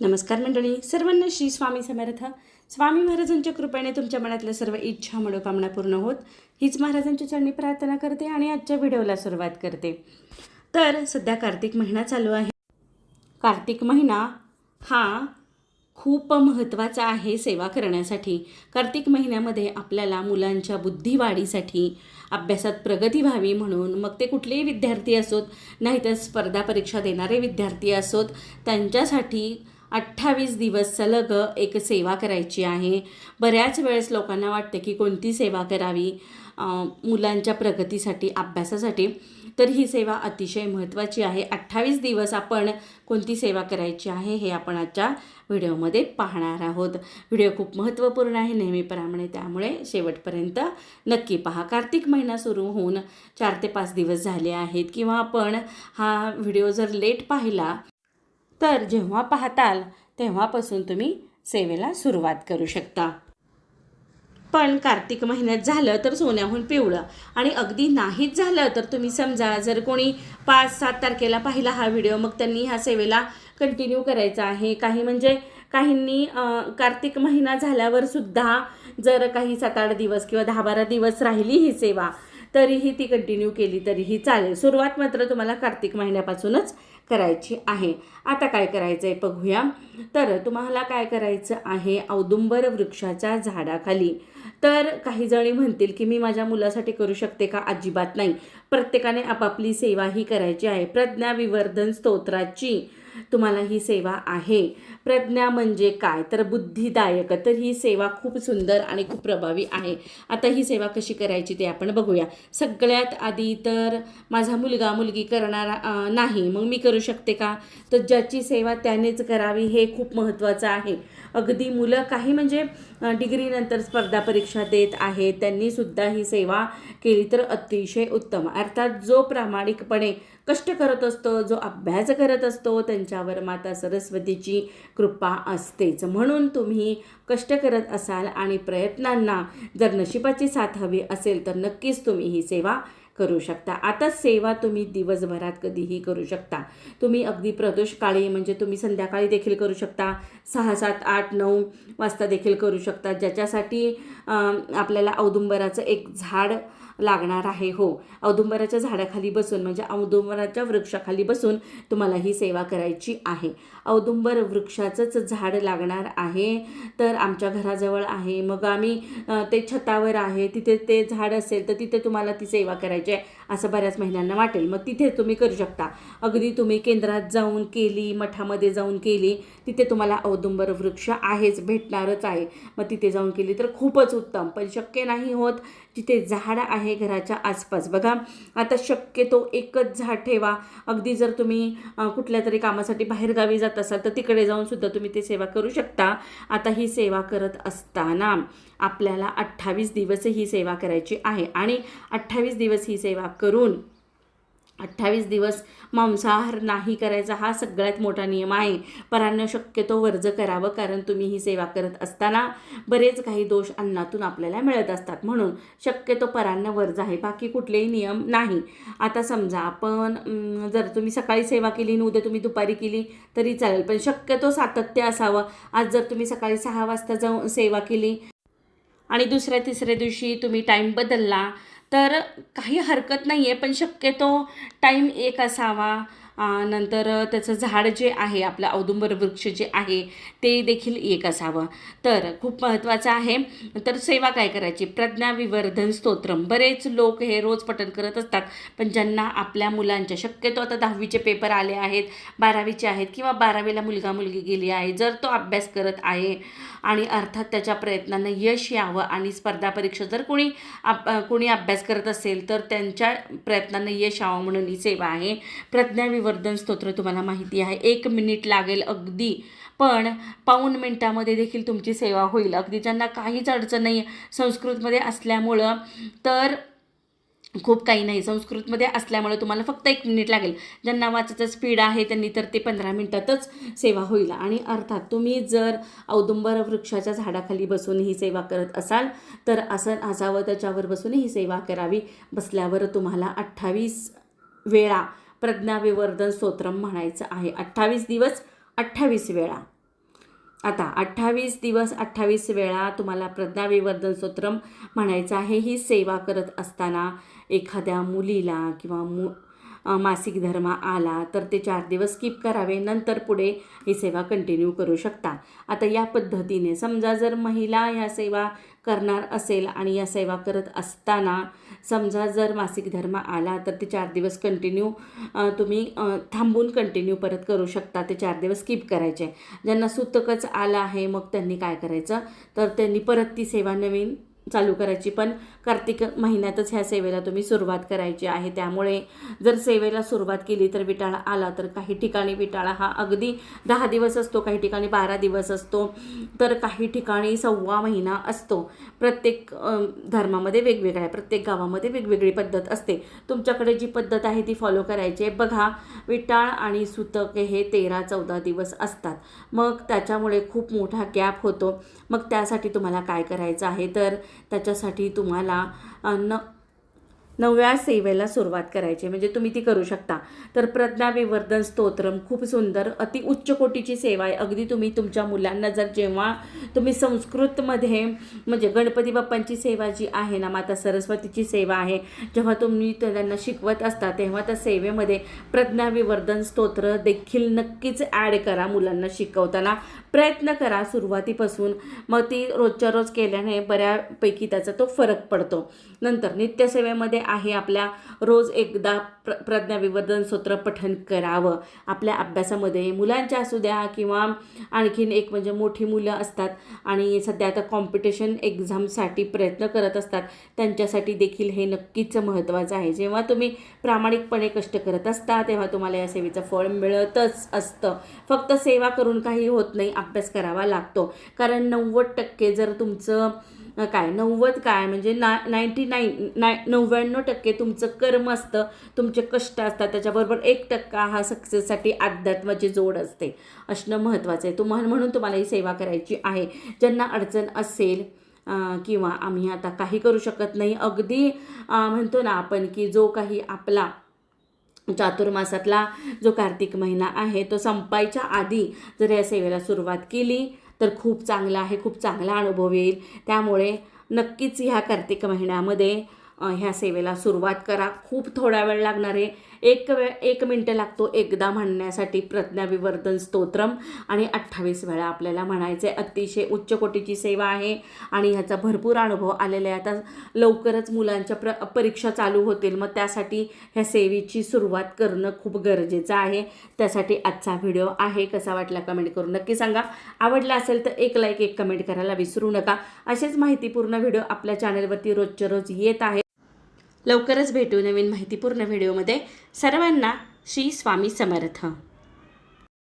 नमस्कार मंडळी सर्वांना श्री स्वामी समर्थ. स्वामी महाराजांच्या कृपेने तुमच्या मनातल्या सर्व इच्छा मनोकामना पूर्ण होत. हीच महाराजांच्या चरणी प्रार्थना करते आणि आजच्या व्हिडिओला सुरुवात करते. तर सध्या कार्तिक महिना चालू आहे. कार्तिक महिना हा खूप महत्त्वाचा आहे सेवा करण्यासाठी. कार्तिक महिन्यामध्ये आपल्याला मुलांच्या बुद्धिवाढीसाठी अभ्यासात प्रगती व्हावी म्हणून मग ते कुठलेही विद्यार्थी असोत नाहीतर स्पर्धा परीक्षा देणारे विद्यार्थी असोत त्यांच्यासाठी अठ्ठावीस दिवस सलग एक सेवा करायची आहे. बऱ्याच वेळेस लोकांना वाटते की कोणती सेवा करावी? मुलांच्या प्रगतीसाठी अभ्यासासाठी. तर ही सेवा अतिशय महत्त्वाची आहे. अठ्ठावीस दिवस आपण कोणती सेवा करायची आहे हे आपण आजच्या व्हिडिओमध्ये पाहणार आहोत. व्हिडिओ खूप महत्त्वपूर्ण आहे नेहमीप्रमाणे. त्यामुळे शेवटपर्यंत नक्की पहा. कार्तिक महिना सुरू होऊन चार ते पाच दिवस झाले आहेत. किंवा आपण हा व्हिडिओ जर लेट पाहिला तर जेव्हा पाहताल तेव्हापासून तुम्ही सेवेला सुरुवात करू शकता. पण कार्तिक महिन्यात झालं तर सोन्याहून पिवळं आणि अगदी नाहीच झालं तर तुम्ही समजा जर कोणी पाच सात तारखेला पाहिला हा व्हिडिओ मग त्यांनी ह्या सेवेला कंटिन्यू करायचा आहे. काही म्हणजे काहींनी कार्तिक महिना झाल्यावर सुद्धा जर काही सात आठ दिवस किंवा दहा बारा दिवस राहिली ही सेवा तरीही ती कंटिन्यू केली तरीही चालेल. सुरुवात मात्र तुम्हाला कार्तिक महिन्यापासूनच करायची आहे. आता काय करायचं आहे बघूया. तर तुम्हाला काय करायचं आहे? औदुंबर वृक्षाच्या झाडाखाली. तर काही जणी म्हणतील की मी माझ्या मुलासाठी करू शकते का? अजिबात नाही. प्रत्येकाने आपापली सेवा ही करायची आहे. प्रज्ञा विवर्धन स्तोत्राची. तुम्हाला ही सेवा आहे. प्रज्ञा म्हणजे काय? तर बुद्धिदायक. तर ही सेवा खूप सुंदर आणि खूप प्रभावी आहे. आता ही सेवा कशी करायची ते आपण बघूया. सगळ्यात आधी तर माझा मुलगा मुलगी करणारा नाही. मग मी करू शकते का? तर ज्याची सेवा त्यानेच करावी हे खूप महत्त्वाचं आहे. अगदी मुलं काही म्हणजे डिग्रीनंतर स्पर्धा परीक्षा देत आहेत त्यांनी सुद्धा ही सेवा केली तर अतिशय उत्तम. अर्थात जो प्रामाणिकपणे कष्ट करत असतो जो अभ्यास करत असतो त्यांच्यावर माता सरस्वतीची कृपा असतेच. म्हणून तुम्ही कष्ट करत असाल आणि प्रयत्नांना जर नशिबाची साथ हवी असेल तर नक्कीच तुम्ही ही सेवा करू शकता. आता सेवा तुम्ही दिवसभरात कधीही करू शकता. तुम्ही अगदी प्रदोष काळी म्हणजे तुम्ही संध्याकाळी देखील करू शकता. सहा सात आठ नऊ वाजता देखील करू शकता. ज्याच्यासाठी आपल्याला औदुंबराचं एक झाड लागणार आहे हो. औदुंबराच्या झाडाखाली बसून म्हणजे औदुंबराच्या वृक्षाखाली बसून तुम्हाला ही सेवा करायची आहे. औदुंबर वृक्षाचंच झाड लागणार आहे. तर आमच्या घराजवळ आहे. मग आम्ही ते छतावर आहे. तिथे ते झाड असेल तर तिथे तुम्हाला ती सेवा करायची आहे असं बऱ्याच महिन्यांना वाटेल. मग तिथे तुम्ही करू शकता. अगदी तुम्ही केंद्रात जाऊन केली मठामध्ये जाऊन केली तिथे तुम्हाला औदुंबर वृक्ष आहेच भेटणारच आहे. मग तिथे जाऊन केली तर खूपच उत्तम. पण शक्य नाही होत जिथे झाड आहे घराच्या आसपास. बघा आता शक्यतो एकच झाड ठेवा. अगदी जर तुम्ही कुठल्या तरी कामासाठी बाहेरगावी जात असाल तर तिकडे जाऊन सुद्धा तुम्ही ते सेवा करू शकता. आता ही सेवा करत असताना आपल्याला अठ्ठावीस दिवस ही सेवा करायची आहे. आणि अठ्ठावीस दिवस ही सेवा करून अठ्ठावीस दिवस मांसाहार नाही करायचा हा सगळ्यात मोठा नियम आहे. परांना शक्यतो वर्ज करावं कारण तुम्ही ही सेवा करत असताना बरेच काही दोष अन्नातून आपल्याला मिळत असतात. म्हणून शक्यतो परांना वर्ज आहे. बाकी कुठलेही नियम नाही. आता समजा आपण जर तुम्ही सकाळी सेवा केली आणि उद्या तुम्ही दुपारी केली तरी चालेल. पण शक्यतो सातत्य असावं. आज जर तुम्ही सकाळी सहा वाजता जाऊन सेवा केली आणि दुसऱ्या तिसऱ्या दिवशी तुम्ही टाईम बदलला तर काही हरकत नाही आहे पण शक्यतो टाईम एक असावा. नंतर त्याचं झाड जे आहे आपलं औदुंबर वृक्ष जे आहे ते देखील एक असावं. तर खूप महत्त्वाचं आहे. तर सेवा काय करायची? प्रज्ञा विवर्धन स्तोत्रम. बरेच लोक हे रोज पठण करत असतात पण ज्यांना आपल्या मुलांच्या शक्यतो आता दहावीचे पेपर आले आहेत बारावीचे आहेत किंवा बारावीला मुलगा मुलगी गेली आहे जर तो अभ्यास करत आहे आणि अर्थात त्याच्या प्रयत्नांना यश यावं आणि स्पर्धा परीक्षा जर कोणी अप कोणी अभ्यास करत असेल तर त्यांच्या प्रयत्नांना यश यावं म्हणून ही सेवा आहे. प्रज्ञा विवर्धन स्तोत्र तुम्हाला माहिती आहे. एक मिनिट लागेल अगदी. पण पाऊण मिनटामध्ये देखील तुमची सेवा होईल. अगदी ज्यांना काहीच अडचण नाही संस्कृतमध्ये असल्यामुळं तर खूप काही नाही. संस्कृतमध्ये असल्यामुळे तुम्हाला फक्त एक मिनिट लागेल. ज्यांना वाचायचं स्पीड आहे त्यांनी तर ते पंधरा मिनटातच सेवा होईल. आणि अर्थात तुम्ही जर औदुंबर वृक्षाच्या झाडाखाली बसून ही सेवा करत असाल तर असं असावं त्याच्यावर बसून ही सेवा करावी. बसल्यावर तुम्हाला अठ्ठावीस वेळा प्रज्ञाविवर्धन स्तोत्रम म्हणायचं आहे. अठ्ठावीस दिवस अठ्ठावीस वेळा. आता अठ्ठावीस दिवस अठ्ठावीस वेळा तुम्हाला प्रज्ञाविवर्धन स्तोत्रम म्हणायचं आहे. ही सेवा करत असताना एखाद्या मुलीला किंवा मु मासिक धर्म आला तर ते चार दिवस स्किप करावे. नंतर पुढे ही सेवा कंटिन्यू करू शकता. आता या पद्धतीने समजा जर महिला ह्या सेवा करणार असेल आणि या सेवा करत असताना समजा जर मासिक धर्म आला तर ते चार दिवस कंटिन्यू तुम्ही थांबून कंटिन्यू परत करू शकता. ते चार दिवस स्किप करायचे. ज्यांना सुतकच आलं आहे मग त्यांनी काय करायचं? तर त्यांनी परत ती सेवा नवीन चालू करायची. पण कार्तिक महिन्यातच ह्या सेवेला तुम्ही सुरुवात करायची आहे. त्यामुळे जर सेवेला सुरुवात केली तर विटाळा आला तर काही ठिकाणी विटाळा हा अगदी दहा दिवस असतो काही ठिकाणी बारा दिवस असतो तर काही ठिकाणी सव्वा महिना असतो. प्रत्येक धर्मामध्ये वेगवेगळ्या प्रत्येक गावामध्ये वेगवेगळी पद्धत असते. तुमच्याकडे जी पद्धत आहे ती फॉलो करायची आहे. बघा विटाळ आणि सुतक हे तेरा चौदा दिवस असतात. मग त्याच्यामुळे खूप मोठा गॅप होतो. मग त्यासाठी तुम्हाला काय करायचं आहे? तर त्याच्यासाठी तुम्हाला न नवव्या सेवेला सुरुवात करायची म्हणजे तुम्ही ती करू शकता. तर प्रज्ञाविवर्धन स्तोत्रम खूप सुंदर अति उच्च कोटीची सेवा आहे. अगदी तुम्ही तुमच्या मुलांना जर जेव्हा तुम्ही संस्कृतमध्ये म्हणजे गणपती बाप्पांची सेवा जी आहे ना माता सरस्वतीची सेवा आहे जेव्हा तुम्ही त्यांना शिकवत असता तेव्हा त्या सेवेमध्ये प्रज्ञाविवर्धन स्तोत्र देखील नक्कीच ॲड करा मुलांना शिकवताना. प्रयत्न करा सुरुवातीपासून. मग ती रोजच्या रोज केल्याने बऱ्यापैकी त्याचा तो फरक पडतो. नंतर नित्यसेवेमध्ये आहे आपल्या रोज एकदा प्र प्रज्ञाविवर्धन सूत्र पठण करावं. आपल्या अभ्यासामध्ये मुलांच्या असू द्या किंवा आणखीन एक म्हणजे मोठी मुलं असतात आणि सध्या आता कॉम्पिटिशन एक्झामसाठी प्रयत्न करत असतात त्यांच्यासाठी देखील हे नक्कीच महत्त्वाचं आहे. जेव्हा तुम्ही प्रामाणिकपणे कष्ट करत असता तेव्हा तुम्हाला या सेवेचं फळ मिळतच असतं. फक्त सेवा करून काही होत नाही अभ्यास करावा लागतो. कारण नव्वद टक्के जर तुमचं काय नव्वद काय म्हणजे ना नाईंटी नाईन नाय नव्याण्णव टक्के तुमचं कर्म असतं तुमचे कष्ट असतात त्याच्याबरोबर एक टक्का हा सक्सेससाठी अध्यात्माची जोड असते. असणं महत्त्वाचं आहे. तुम्हाला म्हणून तुम्हाला ही सेवा करायची आहे. ज्यांना अडचण असेल किंवा आम्ही आता काही करू शकत नाही अगदी म्हणतो ना आपण की जो काही आपला चातुर्मासातला जो कार्तिक महिना आहे तो संपायच्या आधी जर या सेवेला सुरुवात केली तर खूप चांगला आहे खूप चांगला अनुभव येईल. त्यामुळे नक्कीच ह्या कार्तिक महिन्यामध्ये ह्या सेवेला सुरुवात करा. खूप थोडा वेळ लागणार आहे. एक वेळ एक मिनटं लागतो एकदा म्हणण्यासाठी प्रज्ञाविवर्धन स्तोत्रम. आणि अठ्ठावीस वेळा आपल्याला म्हणायचे अतिशय उच्च कोटीची सेवा आहे. आणि ह्याचा भरपूर अनुभव आलेला आहे. आता लवकरच मुलांच्या प्र परीक्षा चालू होतील. मग त्यासाठी ह्या सेवेची सुरुवात करणं खूप गरजेचं आहे. त्यासाठी आजचा व्हिडिओ आहे. कसा वाटला कमेंट करून नक्की सांगा. आवडला असेल तर एक लाईक एक कमेंट करायला विसरू नका. असेच माहितीपूर्ण व्हिडिओ आपल्या चॅनलवरती रोजच्या रोज येत आहे लवकरच भेटू नवीन माहितीपूर्ण व्हिडिओमध्ये. सर्वांना श्री स्वामी समर्थ.